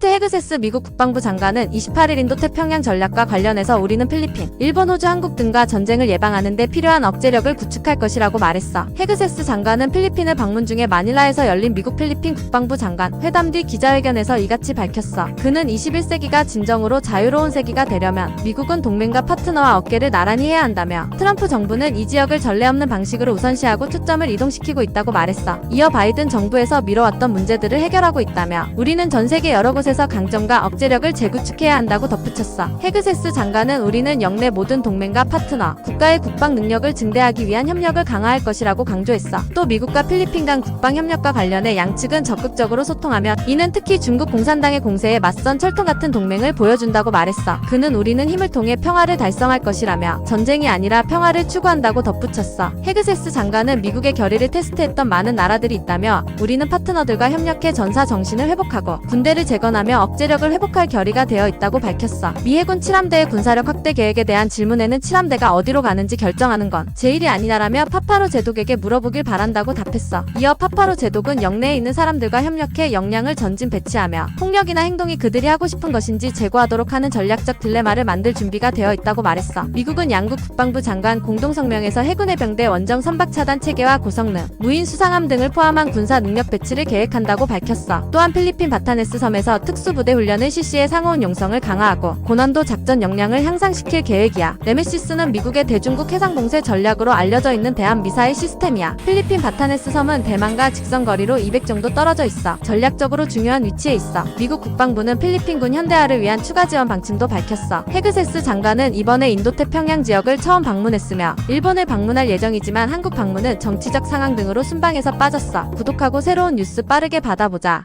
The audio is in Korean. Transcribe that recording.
피트 헤그세스 미국 국방부 장관은 28일 인도 태평양 전략과 관련해서 우리는 필리핀, 일본, 호주, 한국 등과 전쟁을 예방하는 데 필요한 억제력을 구축할 것이라고 말했어. 헤그세스 장관은 필리핀을 방문 중에 마닐라에서 열린 미국 필리핀 국방부 장관 회담 뒤 기자회견에서 이같이 밝혔어. 그는 21세기가 진정으로 자유로운 세기가 되려면 미국은 동맹과 파트너와 어깨를 나란히 해야 한다며 트럼프 정부는 이 지역을 전례 없는 방식으로 우선시하고 초점을 이동시키고 있다고 말했어. 이어 바이든 정부에서 미뤄왔던 문제들을 해결하고 있다며 우리는 전 세계 여러 곳에 서 강점과 억제력을 재구축해야 한다고 덧붙였어. 헤그세스 장관은 우리는 영내 모든 동맹과 파트너, 국가의 국방 능력을 증대하기 위한 협력을 강화할 것이라고 강조했어. 또 미국과 필리핀 간 국방 협력과 관련해 양측은 적극적으로 소통하며 이는 특히 중국 공산당의 공세에 맞선 철통 같은 동맹을 보여준다고 말했어. 그는 우리는 힘을 통해 평화를 달성할 것이라며 전쟁이 아니라 평화를 추구한다고 덧붙였어. 헤그세스 장관은 미국의 결의를 테스트했던 많은 나라들이 있다며 우리는 파트너들과 협력해 전사 정신을 회복하고 군대를 재건하 며 억제력을 회복할 결의가 되어 있다고 밝혔어. 미 해군 7함대의 군사력 확대 계획에 대한 질문에는 7함대가 어디로 가는지 결정하는 건 제 일이 아니라라며 파파로 제독에게 물어보길 바란다고 답했어. 이어 파파로 제독은 영내에 있는 사람들과 협력해 역량을 전진 배치하며 폭력이나 행동이 그들이 하고 싶은 것인지 제고하도록 하는 전략적 딜레마를 만들 준비가 되어 있다고 말했어. 미국은 양국 국방부 장관 공동성명에서 해군 해병대 원정 선박 차단 체계와 고성능, 무인 수상함 등을 포함한 군사 능력 배치를 계획한다고 밝혔어. 또한 필리핀 바타네스 섬에서 특수부대 훈련을 실시해 상호원 용성을 강화하고 고난도 작전 역량을 향상시킬 계획이야. 네메시스는 미국의 대중국 해상봉쇄 전략으로 알려져 있는 대한 미사일 시스템이야. 필리핀 바타네스 섬은 대만과 직선 거리로 200 정도 떨어져 있어. 전략적으로 중요한 위치에 있어. 미국 국방부는 필리핀군 현대화를 위한 추가 지원 방침도 밝혔어. 헤그세스 장관은 이번에 인도 태평양 지역을 처음 방문했으며 일본을 방문할 예정이지만 한국 방문은 정치적 상황 등으로 순방에서 빠졌어. 구독하고 새로운 뉴스 빠르게 받아보자.